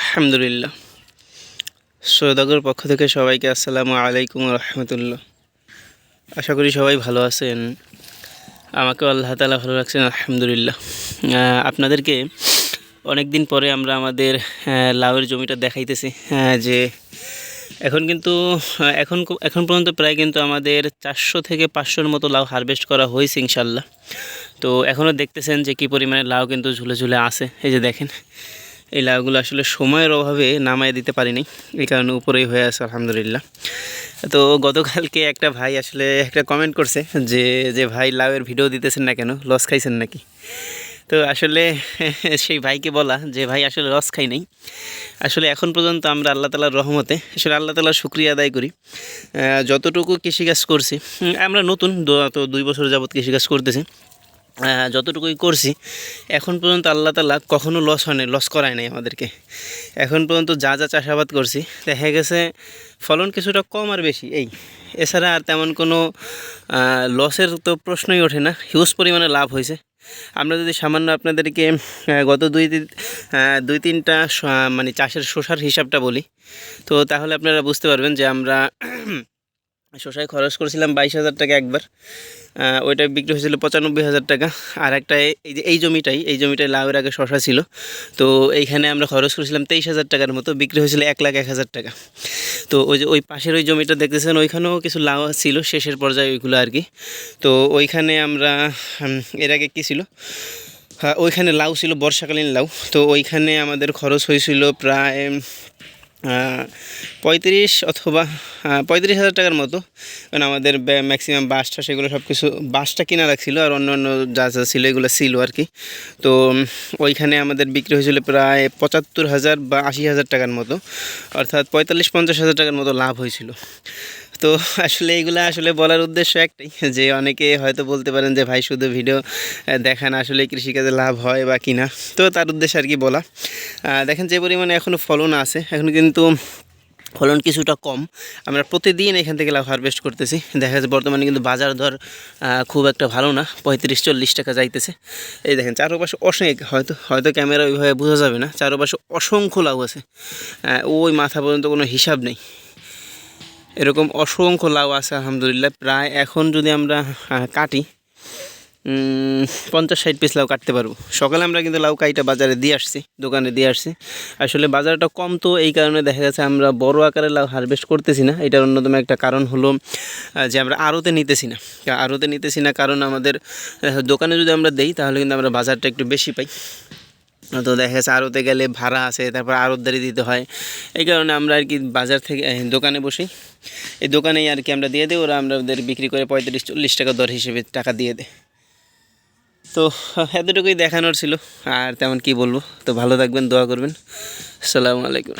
আলহামদুলিল্লাহ। সৌদাগর পক্ষ থেকে সবাইকে আসসালামু আলাইকুম রহমতুল্লাহ। আশা করি সবাই ভালো আছেন। আমাকেও আল্লাহ তালা ভালো রাখছেন, আলহামদুলিল্লাহ। আপনাদেরকে অনেক দিন পরে আমরা আমাদের লাউয়ের জমিটা দেখাইতেছি। যে এখন কিন্তু এখন এখন পর্যন্ত প্রায় কিন্তু আমাদের চারশো থেকে পাঁচশোর মতো লাউ হারভেস্ট করা হয়েছে ইনশাল্লাহ তো এখনও দেখতেছেন যে কী পরিমাণে লাউ কিন্তু ঝুলে ঝুলে আছে। এই যে দেখেন এই লাউগুলো আসলে সময়ের অভাবে নামায় দিতে পারিনি, এই কারণে উপরেই হয়ে আছে, আলহামদুলিল্লাহ। তো গতকালকে একটা ভাই আসলে একটা কমেন্ট করছে যে যে ভাই লাউয়ের ভিডিও দিতেছেন না কেন লস খাইছেন নাকি? তো আসলে সেই ভাইকে বলা যে, ভাই, আসলে লস খাই নাই। আসলে এখন পর্যন্ত আমরা আল্লাহ তালার রহমতে, আসলে আল্লাহ তালার শুক্রিয়া আদায় করি। যতটুকু কৃষিকাজ করছি আমরা নতুন তো দুই বছর যাবৎ কৃষিকাজ করতেছি। যতটুকুই করছি, এখন পর্যন্ত আল্লাহ তালা কখনো লস হয় লস করায় নাই আমাদেরকে। এখন পর্যন্ত যা যা চাষাবাদ করছি, দেখা গেছে ফলন কিছুটা কম আর বেশি। এই, এছাড়া আর তেমন কোনো লসের তো প্রশ্নই ওঠে না। হিউজ পরিমাণে লাভ হয়েছে। আমরা যদি সামান্য আপনাদেরকে গত দুই দুই তিনটা মানে চাষের শোষার হিসাবটা বলি, তো তাহলে আপনারা বুঝতে পারবেন যে আমরা শসায় খরচ করেছিলাম বাইশ হাজার টাকা একবার। ওইটা বিক্রি হয়েছিল পঁচানব্বই হাজার টাকা। আর একটা এই- যে এই জমিটাই এই জমিটাই লাউয়ের আগে শশা ছিল। তো এইখানে আমরা খরচ করেছিলাম তেইশ হাজার টাকার মতো, বিক্রি হয়েছিল এক লাখ এক হাজার টাকা। তো ওই যে ওই পাশের ওই জমিটা দেখতেছেন, ওইখানেও কিছু লাউ ছিল, শেষের পর্যায়ে ওইগুলো আর কি। তো ওইখানে আমরা এর আগে কী ছিল? হ্যাঁ ওইখানে লাউ ছিল, বর্ষাকালীন লাউ। তো ওইখানে আমাদের খরচ হয়েছিল প্রায় পঁয়ত্রিশ অথবা পঁয়ত্রিশ হাজার টাকার মতো। কারণ আমাদের ম্যাক্সিমাম বাসটা সেগুলো সব কিছু বাসটা কিনা রাখছিলো আর অন্য অন্য যা যা ছিল এগুলো ছিল আর কি। তো ওইখানে আমাদের বিক্রি হয়েছিল প্রায় পঁচাত্তর হাজার বা আশি হাজার টাকার মতো। অর্থাৎ পঁয়তাল্লিশ পঞ্চাশ হাজার টাকার মতো লাভ হয়েছিল। তো আসলে এইগুলো আসলে বলার উদ্দেশ্য একটাই, যে অনেকে হয়তো বলতে পারেন যে, ভাই, শুধু ভিডিও দেখান আসলে কৃষিকাজে লাভ হয় বা কিনা। তো তার উদ্দেশ্যে আর কি বলা। দেখেন যে পরিমাণে এখনও ফলন আছে, এখন কিন্তু ফলন কিছুটা কম। আমরা প্রতিদিন এখান থেকে লাভ হারভেস্ট করতেছি। দেখা যাচ্ছে বর্তমানে কিন্তু বাজার দর খুব একটা ভালো না, পঁয়ত্রিশ, চল্লিশ টাকা যাইতেছে। এই দেখেন, চারপাশে অনেক হয়তো হয়তো ক্যামেরা ওইভাবে বোঝা যাবে না, চারপাশে অসংখ্য লাউ আছে। ওই মাথা পর্যন্ত কোনো হিসাব নেই। এরকম অসংখ্য লাউ আছে, আলহামদুলিল্লাহ। প্রায় এখন যদি আমরা কাটি পঞ্চাশ ষাট পিস লাউ কাটতে পারব। সকালে আমরা কিন্তু লাউ কাইটা বাজারে দিয়ে আসছি, দোকানে দিয়ে আসছি। আসলে বাজারটা কম তো, এই কারণে দেখা যাচ্ছে আমরা বড় আকারে লাউ হারভেস্ট করতেছি না। এটার অন্যতম একটা কারণ হলো যে আমরা আড়তে নিতেছি না। আড়তে নিতেছি না কারণ আমাদের দোকানে যদি আমরা দেই, তাহলে কিন্তু আমরা বাজারটা একটু বেশি পাই। তো দেখা যাচ্ছে আড়তে গেলে ভাড়া আছে, তারপর আড়তদারি দিতে হয়। এই কারণে আমরা আর কি বাজার থেকে দোকানে বসি এই দোকানেই আর কি আমরা দিয়ে দিই, ওরা আমাদের বিক্রি করে পঁয়ত্রিশ, চল্লিশ টাকা দর হিসেবে টাকা দিয়ে দেয়। তো, এতটুকুই দেখানোর ছিল, আর তেমন কি বলব, তো ভালো থাকবেন, দোয়া করবেন। আসসালামু আলাইকুম।